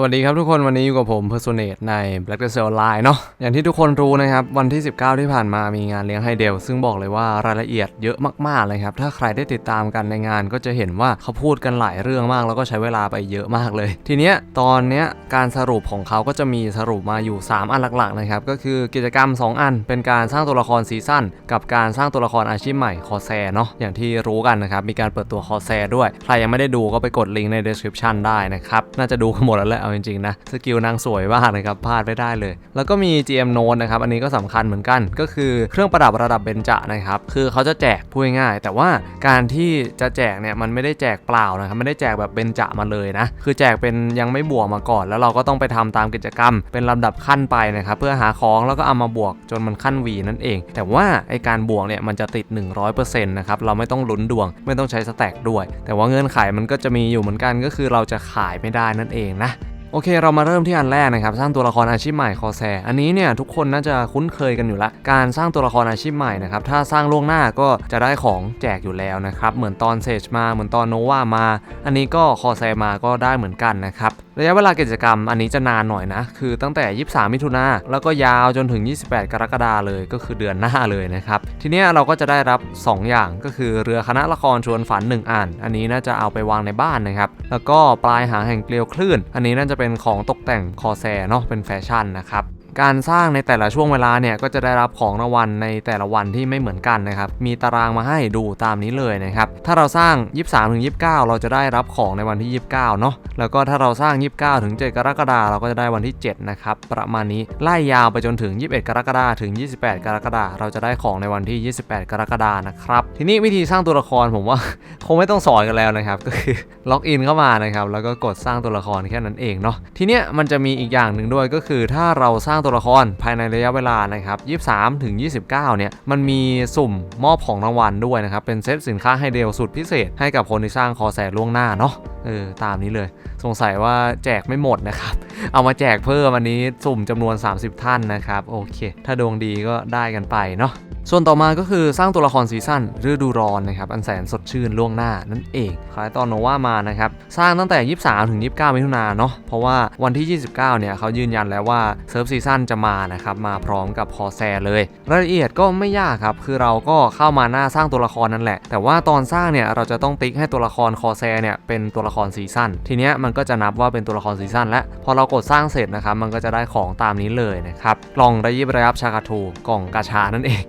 สวัสดีครับทุกคนวันนี้อยู่กับผม p e r s o n a t e ใน Black Desert Online เนาะอย่างที่ทุกคนรู้นะครับ วันที่ 19 ที่ผ่านมามีงานเลี้ยงไฮเดล ซึ่งบอกเลยว่ารายละเอียดเยอะมากๆเลยครับ ถ้าใครได้ติดตามกันในงานก็จะเห็นว่าเขาพูดกันหลายเรื่องมาก แล้วก็ใช้เวลาไปเยอะมากเลย ทีเนี้ยตอนเนี้ยการสรุปของเขาก็จะมีสรุปมาอยู่ 3 อันหลักๆนะครับก็คือกิจกรรม 2 อัน เป็นการสร้างตัวละครซีซั่นกับการสร้างตัวละครอาชีพใหม่คอแซเนาะอย่างที่รู้กันนะครับมีการเปิดตัวคอแซด้วยใครยังไม่ได้ดูก็ไปกดลิงก์ใน description ได้นะครับน่าจะดูกันหมดแล้วแหละเอาจริงๆนะสกิลนางสวยมากนะครับพลาดไม่ได้เลย แล้วก็มี GM Note นะครับอันนี้ก็สำคัญเหมือนกัน ก็คือเครื่องประดับระดับเบญจนะครับคือเขาจะแจกพูดง่าย แต่ว่าการที่จะแจกเนี่ยมันไม่ได้แจกเปล่านะครับไม่ได้แจกแบบเบญจมาเลยนะคือแจกเป็นยังไม่บวกมาก่อน แล้วเราก็ต้องไปทำตามกิจกรรม เป็นลำดับขั้นไปนะครับเพื่อหาของแล้วก็เอามาบวกจนมันขั้น V นั่นเอง แต่ว่าไอการบวกเนี่ยมันจะติด 100%นะครับเราไม่ต้องลุ้นดวง ไม่ต้องใช้สแต็กด้วย แต่ว่าเงื่อนไขมันก็จะมีอยู่เหมือนกันก็คือเราจะขายไม่ได้นั่นเองนะ โอเค เรามาเริ่มที่อันแรกนะครับ สร้างตัวละครอาชีพใหม่คอแซอันนี้เนี่ยทุกคนน่าจะคุ้นเคยกันอยู่ละการสร้างตัวละครอาชีพใหม่นะครับ ถ้าสร้างล่วงหน้าก็จะได้ของแจกอยู่แล้วนะครับ เหมือนตอนเซจมา เหมือนตอนโนวามา อันนี้ก็คอแซมาก็ได้เหมือนกันนะครับ ระยะเวลากิจกรรมอันนี้จะนานหน่อยนะ คือตั้งแต่ 23 มิถุนาแล้วก็ยาวจนถึง 28 กรกฎาเลยก็คือเดือนหน้าเลยนะครับ ทีนี้เราก็จะได้รับ 2 อย่างก็คือเรือคณะละครชวนฝัน1อ่านอันนี้น่าจะเอาไปวางในบ้านนะครับ แล้วก็ปลายหางแห่งเกลียวคลื่น อันนี้น่าจะเป็นของตกแต่งคอแซเนาะเป็นแฟชั่นนะครับ การสร้างในแต่ละช่วงเวลาเนี่ยก็จะได้รับของรางวัลในแต่ละวันที่ไม่เหมือนกันนะครับ มีตารางมาให้ดูตามนี้เลยนะครับ ถ้าเราสร้าง 23ถึง29 เราจะได้รับของในวันที่ 29 เนาะ แล้วก็ถ้าเราสร้าง 29 ถึง 7 กรกฎาเราก็จะได้วันที่ 7 นะครับ ประมาณนี้ ไล่ยาวไปจนถึง 21 กรกฎาถึง 28 กรกฎาเราจะได้ของในวันที่ 28 กรกฎานะครับ ทีนี้วิธีสร้างตัวละครผมว่า คงไม่ต้องสอนกันแล้วนะครับ ก็คือล็อกอินเข้ามานะครับ แล้วก็กดสร้างตัวละครแค่นั้นเองเนาะ ทีเนี้ยมันจะมีอีกอย่างหนึ่งด้วยก็คือถ้าเราสร้างตัวละครภายในระยะเวลานะครับ23ถึง29 เนี่ย มันมีสุ่มมอบของรางวัลด้วยนะครับ เป็นเซตสินค้าไฮเดลสุดพิเศษให้กับคนที่สร้างคอแสล่วงหน้าเนาะเออตามนี้เลย สงสัยว่าแจกไม่หมดนะครับ เอามาแจกเพิ่มวันนี้สุ่มจำนวน 30 ท่านนะครับ โอเค ถ้าดวงดีก็ได้กันไปเนาะ ส่วนต่อมาก็คือสร้างตัวละครซีซั่นฤดูร้อนนะครับอันแสนสดชื่นล่วงหน้านั่นเองคล้ายตอนโนวามานะครับสร้างตั้งแต่ 23 ถึง 29 มิถุนาเนาะเพราะว่าวันที่ 29 เนี่ยเขายืนยันแล้วว่าเซิร์ฟซีซั่นจะมานะครับมาพร้อมกับคอแซเลย รายละเอียดก็ไม่ยากครับคือเราก็เข้ามาหน้าสร้างตัวละครนั่นแหละ แต่ว่าตอนสร้างเนี่ยเราจะต้องติ๊กให้ตัวละครคอแซเนี่ยเป็นตัวละครซีซั่นทีเนี้ยมันก็จะนับว่าเป็นตัวละครซีซั่นและพอเรากดสร้างเสร็จนะครับมันก็จะได้ของตามนี้เลยนะครับกล่องระยิบระยับชาคาทูกล่องกาชานั่นเอง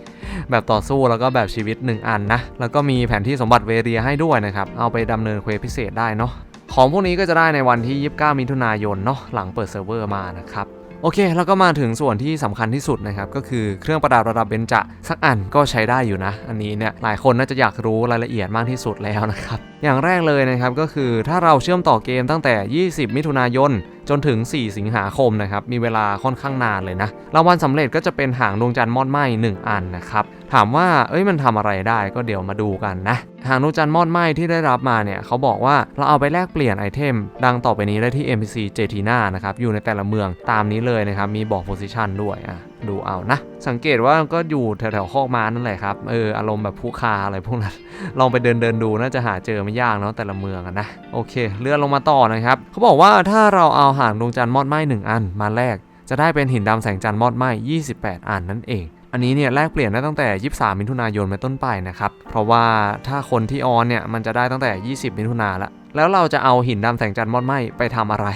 แบบต่อสู้แล้วก็แบบชีวิต 1 อันนะ แล้วก็มีแผนที่สมบัติเวเรียให้ด้วยนะครับ เอาไปดำเนินเควสพิเศษได้เนาะ ของพวกนี้ก็จะได้ในวันที่ 29 มิถุนายนเนาะ หลังเปิดเซิร์ฟเวอร์มานะครับโอเค แล้วก็มาถึงส่วนที่สำคัญที่สุดนะครับ ก็คือเครื่องประดับระดับเบญจะสักอันก็ใช้ได้อยู่นะ อันนี้เนี่ยหลายคนน่าจะอยากรู้รายละเอียดมากที่สุดแล้วนะครับ อย่างแรกเลยนะครับก็คือถ้าเราเชื่อมต่อเกมตั้งแต่ 20 มิถุนายน จนถึง 4 สิงหาคมนะครับ มีเวลาค่อนข้างนานเลยนะ รางวัลสำเร็จก็จะเป็นหางดวงจันทร์มอดไหม้1อันนะครับ ถามว่า เอ้ย มันทำอะไรได้ก็เดี๋ยวมาดูกันนะ หางดวงจันทร์มอดไหม้ที่ได้รับมาเนี่ย เขาบอกว่าเราเอาไปแลกเปลี่ยนไอเทม ดังต่อไปนี้ได้ที่ NPC เจทีนานะครับ อยู่ในแต่ละเมืองตามนี้เลยนะครับ มีบอกโพซิชันด้วยอะ ดูเอานะ สังเกตว่าก็อยู่แถวๆคอกม้านั่นแหละครับ เอออารมณ์แบบผู้คาอะไรพวกนั้น ลองไปเดินเดินดูน่าจะหาเจอไม่ยากเนาะแต่ละเมืองอะนะ โอเค เลื่อนลงมาต่อนะครับ เขาบอกว่าถ้าเราเอาหางดวงจันทร์มอดไหมหนึ่งอันมาแลกจะได้เป็นหินดำแสงจันทร์มอดไหม28 อันนั่นเอง อันนี้เนี่ยแลกเปลี่ยนได้ตั้งแต่ 23 มิถุนายนเป็นต้นไปนะครับ เพราะว่าถ้าคนที่ออนเนี่ยมันจะได้ตั้งแต่ 20 มิถุนาละ แล้วเราจะเอาหินดำแสงจันทร์มอดไหมไปทำอะไร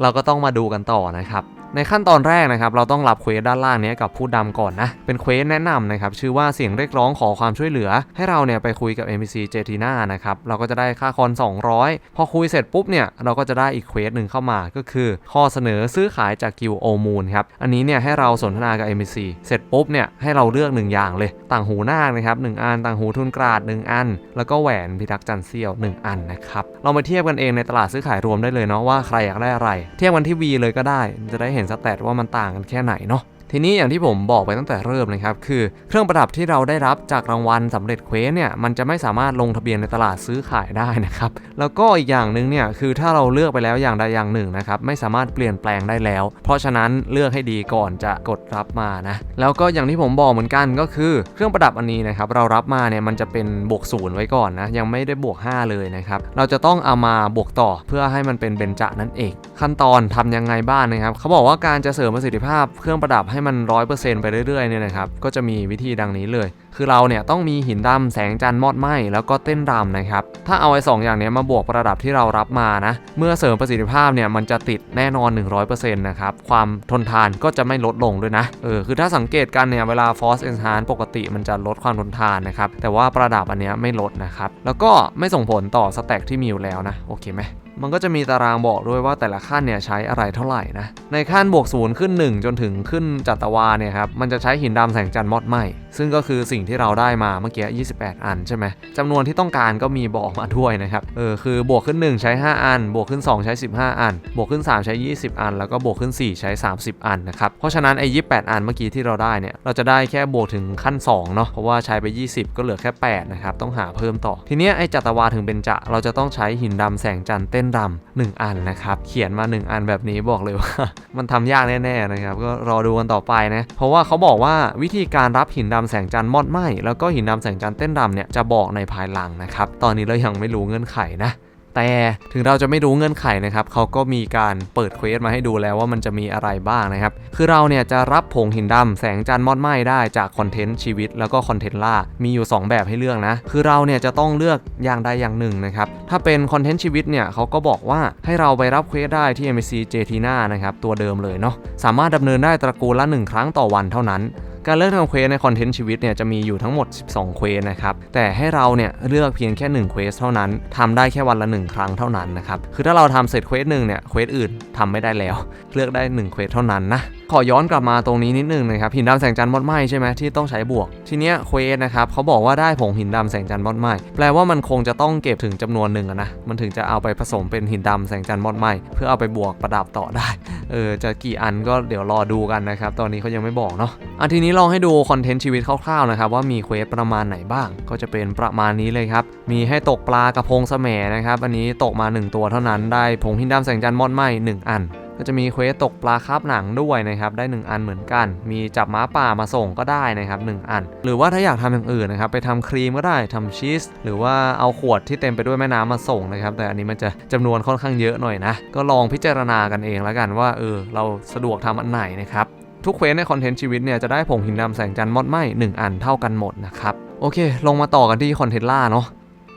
เราก็ต้องมาดูกันต่อนะครับ ในขั้นตอนแรกนะครับเราต้องรับเควสด้านล่างนี้กับผู้ดำก่อนนะ เป็นเควสแนะนำนะครับชื่อว่าเสียงเรียกร้องขอความช่วยเหลือ ให้เราเนี่ยไปคุยกับ NPC เจทีน่านะครับเราก็จะได้ค่าคอน 200 พอคุยเสร็จปุ๊บเนี่ยเราก็จะได้อีกเควสหนึ่งเข้ามาก็คือ ข้อเสนอซื้อขายจากกิวโอมูนครับอันนี้เนี่ยให้เราสนทนากับ NPC เสร็จปุ๊บเนี่ยให้เราเลือกหนึ่งอย่างเลย ต่างหูนาคนะครับหนึ่งอันต่างหูทุนกราดหนึ่งอัน แล้วก็แหวนพิทักษ์จันเซียวหนึ่งอันนะครับเรามาเทียบกันเองในตลาดซื้อขายรวมได้เลยเนาะว่าใครอยากได้อะไร เทียบกันที่ V เลยก็ได้จะได้เห็น็นสแตทว่ามันต่างกันแค่ไหนเนาะ ทีนี้อย่างที่ผมบอกไปตั้งแต่เริ่มนะครับคือเครื่องประดับที่เราได้รับจากรางวัลสำเร็จเควสเนี่ยมันจะไม่สามารถลงทะเบียนในตลาดซื้อขายได้นะครับแล้วก็อีกอย่างหนึ่งเนี่ยคือถ้าเราเลือกไปแล้วอย่างใดอย่างหนึ่งนะครับไม่สามารถเปลี่ยนแปลงได้แล้ว เพราะฉะนั้นเลือกให้ดีก่อนจะกดรับมานะแล้วก็อย่างที่ผมบอกเหมือนกันก็คือเครื่องประดับอันนี้นะครับเรารับมาเนี่ยมันจะเป็นบวกศูนย์ไว้ก่อนนะยังไม่ได้บวก 5 เลยนะครับเราจะต้องเอามาบวกต่อเพื่อให้มันเป็นเบญจนั่นเอง ขั้นตอนทำยังไงบ้างนะครับเขาบอกว่าการจะเสริมประสิทธิภาพเครื่องประดับให้มัน 100%ไปเรื่อยๆเนี่ยนะครับก็จะมีวิธีดังนี้เลย คือเราเนี่ยต้องมีหินดำแสงจันทร์มอดไหมแล้วก็เต้นรำนะครับถ้าเอาไอ้สองอย่างเนี้ยมาบวกประดับที่เรารับมานะเมื่อเสริมประสิทธิภาพเนี่ยมันจะติดแน่นอน 100%นะครับความทนทานก็จะไม่ลดลงด้วยนะเออคือถ้าสังเกตกันเนี่ยเวลา Force Enhance ปกติมันจะลดความทนทานนะครับแต่ว่าประดับอันนี้ไม่ลดนะครับแล้วก็ไม่ส่งผลต่อสแต็กที่มีอยู่แล้วนะโอเคไหม มันก็จะมีตารางบอกด้วยว่าแต่ละขั้นเนี่ยใช้อะไรเท่าไหร่นะ ในขั้นบวกศูนย์ขึ้น 1 จนถึงขึ้นจัตวาเนี่ยครับ มันจะใช้หินดำแสงจันทร์มอดไหมซึ่งก็คือสิ่งที่เราได้มาเมื่อกี้ 28 อันใช่ไหมจำนวนที่ต้องการก็มีบอกมาด้วยนะครับ เออ คือบวกขึ้น 1 ใช้ 5 อัน บวกขึ้น 2 ใช้ 15 อัน บวกขึ้น 3 ใช้ 20 อัน แล้วก็บวกขึ้น 4 ใช้ 30 อันนะครับ เพราะฉะนั้นไอ้28 อันเมื่อกี้ที่เราได้เนี่ย เราจะได้แค่บวกถึงขั้น2เนาะ เพราะว่าใช้ไป 20 ก็เหลือแค่ 8 นะครับ ต้องหาเพิ่มต่อ ทีเนี้ยไอ้จัตวาถึงเป็นจะ เราจะต้องใช้หินดำแสงจันทร์เต้นรำหนึ่งอันนะครับ เขียนมา 1 อันแบบนี้บอกเลยว่า มันทำยากแน่ๆนะครับ ก็รอดูกันต่อไปนะ เพราะว่าเขาบอกว่าวิธีการรับหินดำแสงจันทร์มอดไหมแล้วก็หินดำแสงจันทร์เต้นรำเนี่ยจะบอกในภายหลังนะครับ ตอนนี้เรายังไม่รู้เงื่อนไขนะ แต่ถึงเราจะไม่รู้เงื่อนไขนะครับเขาก็มีการเปิดเควสมาให้ดูแล้วว่ามันจะมีอะไรบ้างนะครับ คือเราเนี่ยจะรับผงหินดำแสงจันทร์มอดไหม้ได้จากคอนเทนต์ชีวิตแล้วก็คอนเทนต์ล่า มีอยู่ 2 แบบให้เลือกนะ คือเราเนี่ยจะต้องเลือกอย่างใดอย่างหนึ่งนะครับ ถ้าเป็นคอนเทนต์ชีวิตเนี่ยเขาก็บอกว่าให้เราไปรับเควสได้ที่ MSC j t n a นะครับตัวเดิมเลยเนาะ สามารถดำเนินได้ตระกูลละ 1 ครั้งต่อวันเท่านั้น การเลือกทำเควสในคอนเทนต์ชีวิตเนี่ยจะมีอยู่ทั้งหมด 12 เควสนะครับ แต่ให้เราเนี่ยเลือกเพียงแค่1เควสเท่านั้นทำได้แค่วันละ 1 ครั้งเท่านั้นนะครับ คือถ้าเราทำเสร็จเควสหนึ่งเนี่ยเควสอื่นทำไม่ได้แล้ว เลือกได้1เควสเท่านั้นนะขอย้อนกลับมาตรงนี้นิดนึงนะครับหินดำแสงจันทร์มอดไหมใช่ไหมที่ต้องใช้บวก ทีเนี้ยเควสนะครับเขาบอกว่าได้ผงหินดำแสงจันทร์มอดไหมแปลว่ามันคงจะต้องเก็บถึงจำนวนหนึ่งนะมันถึงจะเอาไปผสมเป็นหินดำแสงจันทร์มอดไหมเพื่อเอาไปบวกประดับต่อได้เออจะกี่อันก็เดี๋ยวรอดูกันนะครับตอนนี้เขายังไม่บอกเนาะอะทีนี้ลองให้ดูคอนเทนต์ชีวิตคร่าวๆนะครับว่ามีเควสประมาณไหนบ้าง ก็จะเป็นประมาณนี้เลยครับมีให้ตกปลากระพงแสมนะครับอันนี้ตกมา 1 ตัวเท่านั้นได้ผงหินดำแสงจันทร์มอดไหม1อัน ก็จะมีเควสตกปลาคาบหนังด้วยนะครับได้ 1 อันเหมือนกัน มีจับม้าป่ามาส่งก็ได้นะครับ1อัน หรือว่าถ้าอยากทำอย่างอื่นนะครับไปทำครีมก็ได้ทำชีสหรือว่าเอาขวดที่เต็มไปด้วยแม่น้ำมาส่งนะครับแต่อันนี้มันจะจำนวนค่อนข้างเยอะหน่อยนะก็ลองพิจารณากันเองแล้วกันว่าเออเราสะดวกทำอันไหนนะครับทุกเควสในคอนเทนต์ชีวิตเนี่ยจะได้ผงหินดำแสงจันทร์มอดไหม1อันเท่ากันหมดนะครับโอเค ลงมาต่อกันที่คอนเทนต์ล่าเนาะ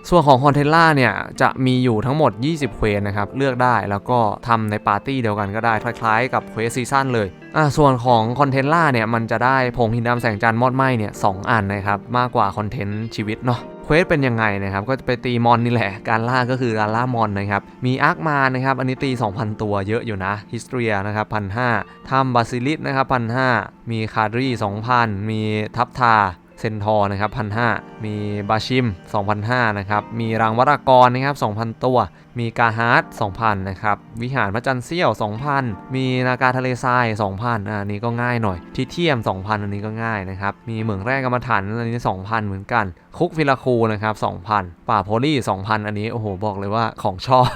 ส่วนของคอนเทนล่าเนี่ย จะมีอยู่ทั้งหมด 20 เควสนะครับ เลือกได้แล้วก็ทำในปาร์ตี้เดียวกันก็ได้ คล้ายๆกับเควสซีซั่นเลยอะส่วนของคอนเทนล่าเนี่ยมันจะได้ผงหินดำแสงจันทร์มอดไหมเนี่ยสองอันนะครับ มากกว่าคอนเทนต์ชีวิตเนาะเควสเป็นยังไงนะครับ ก็จะไปตีมอนนี่แหละ การล่าก็คือการล่ามอนนะครับ มีอาร์คมานะครับ อันนี้ตี 2,000 ตัวเยอะอยู่นะฮิสเตรียนะครับพันห้าทำบาซิลิสนะครับพันห้ามีคาร์รี2,000 มีทับทา ซนทอร์นะครับพันหมีบาชิม 2,500นะครับ มีรังวรากรนะครับ 2,000 ตัว มีกาฮาร์ด2,000 นะครับ วิหารพระจันทร์เสี้ยว 2,000 มีนากาทะเลทราย 2,000อ่านี้ก็ง่ายหน่อยทิเทียม 2,000 อันนี้ก็ง่ายนะครับ มีเหมืองแร่กรรมฐานอันนี้ 2,000 เหมือนกัน คุกฟิลาคูนะครับ 2,000 ป่าโพลี่ 2,000 อันนี้ โอ้โห บอกเลยว่าของชอบ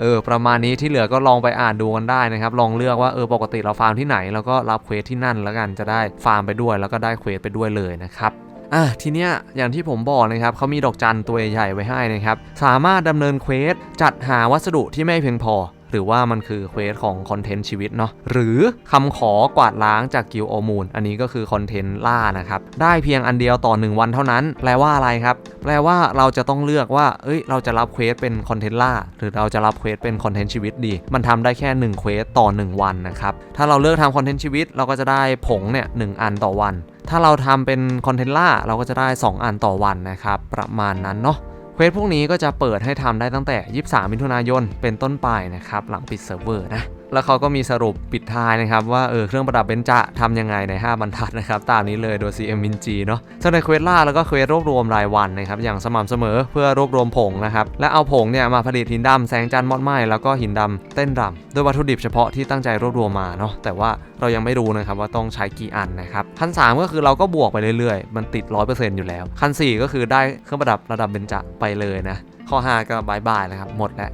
เออ ประมาณนี้ที่เหลือก็ลองไปอ่านดูกันได้นะครับ ลองเลือกว่า เออ ปกติเราฟาร์มที่ไหน แล้วก็รับเควสที่นั่นแล้วกัน จะได้ฟาร์มไปด้วย แล้วก็ได้เควสไปด้วยเลยนะครับ อะทีเนี้ยอย่างที่ผมบอกนะครับเขามีดอกจันตัวใหญ่ไว้ให้นะครับ สามารถดำเนินเควสจัดหาวัสดุที่ไม่เพียงพอ หรือว่ามันคือเควสของคอนเทนต์ชีวิตเนาะหรือคำขอกวาดล้างจากกิลโอมูลอันนี้ก็คือคอนเทนต์ล่านะครับ ได้เพียงอันเดียวต่อ 1 วันเท่านั้น แปลว่าอะไรครับ แปลว่าเราจะต้องเลือกว่า เอ้ย เราจะรับเควสเป็นคอนเทนต์ล่าหรือเราจะรับเควสเป็นคอนเทนต์ชีวิตดี มันทำได้แค่1เควสต่อ 1 วันนะครับถ้าเราเลือกทำคอนเทนต์ชีวิตเราก็จะได้ผงเนี่ยหอันต่อวัน ถ้าเราทำเป็นคอนเทนต์ล่าเราก็จะได้ 2 อันต่อวันนะครับ ประมาณนั้นเนาะเควสพวกนี้ก็จะเปิดให้ทำได้ตั้งแต่ 23 มิถุนายนเป็นต้นไปนะครับ หลังปิดเซิร์ฟเวอร์นะ แล้วเขาก็มีสรุปปิดท้ายนะครับว่าเออเครื่องประดับเบนจะทำยังไงใน 5 บรรทัดนะครับตามนี้เลยโดย CM Min G เนาะซึ่งในเควสล่าแล้วก็เควสรวบรวมรายวันนะครับอย่างสม่ำเสมอเพื่อรวบรวมผงนะครับและเอาผงเนี่ยมาผลิตหินดำแสงจันทร์มอดไหม้แล้วก็หินดำเต้นรำด้วยวัตถุดิบเฉพาะที่ตั้งใจรวบรวมมาเนาะแต่ว่าเรายังไม่รู้นะครับว่าต้องใช้กี่อันนะครับขั้น3ก็คือเราก็บวกไปเรื่อยๆ มันติด 100%อยู่แล้วขั้น4ก็คือได้เครื่องประดับระดับเบนจะไปเลยนะ ข้อ 5 ก็บายบายแล้วครับ หมดแล้ว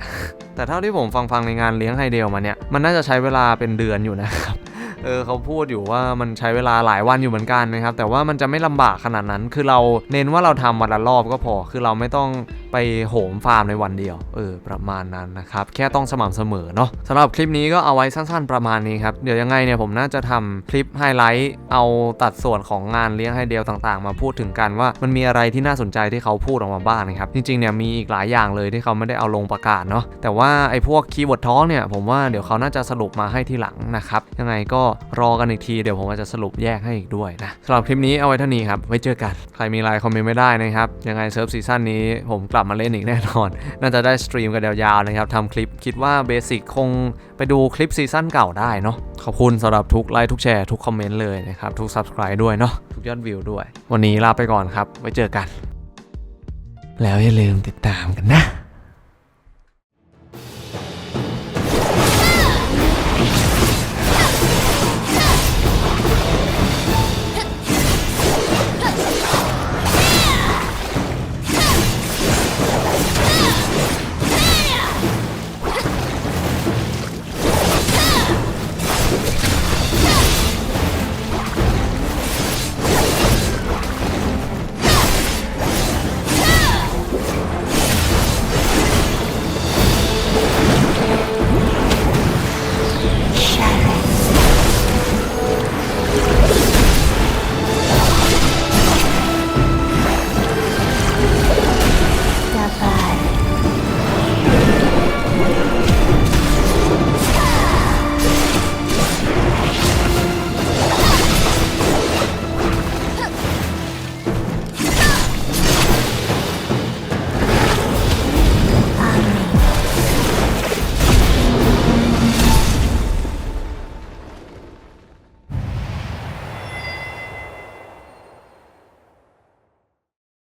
แต่เท่าที่ผมฟังฟังในงานเลี้ยงไฮเดลมาเนี่ย มันน่าจะใช้เวลาเป็นเดือนอยู่นะครับ เออเขาพูดอยู่ว่ามันใช้เวลาหลายวันอยู่เหมือนกันนะครับ แต่ว่ามันจะไม่ลำบากขนาดนั้น คือเราเน้นว่าเราทำวันละรอบก็พอ คือเราไม่ต้องไปโหมฟาร์มในวันเดียว เออ ประมาณนั้นนะครับ แค่ต้องสม่ำเสมอเนาะสำหรับคลิปนี้ก็เอาไว้สั้นๆประมาณนี้ครับ เดี๋ยวยังไงเนี่ยผมน่าจะทำคลิปไฮไลท์ เอาตัดส่วนของงานเลี้ยงไฮเดลต่างๆ มาพูดถึงกันว่ามันมีอะไรที่น่าสนใจที่เขาพูดออกมาบ้างนะครับ จริงๆเนี่ยมีอีกหลายอย่างเลยที่เขาไม่ได้เอาลงประกาศเนาะ แต่ว่าไอ้พวกคีย์เวิร์ดท้องเนี่ยผมว่าเดี๋ยวเขาน่าจะสรุปมาให้ทีหลังนะครับ ยังไงก็รอกันอีกทีเดี๋ยวผมอาจจะสรุปแยกให้อีกด้วยนะสำหรับคลิปนี้เอาไว้เท่านี้ครับไว้เจอกันใครมีไลน์คอมเมนต์ไม่ได้นะครับยังไงเซิร์ฟซีซั่นนี้ผมกลับมาเล่นอีกแน่นอน น่าจะได้สตรีมกันยาวๆนะครับทำคลิปคิดว่าเบสิกคงไปดูคลิปซีซั่นเก่าได้เนาะขอบคุณสำหรับทุกไลค์ทุกแชร์ทุกคอมเมนต์เลยนะครับทุก Subscribe ด้วยเนาะทุกยอดวิวด้วย วันนี้ลาไปก่อนครับ ไว้เจอกัน แล้วอย่าลืมติดตามกันนะ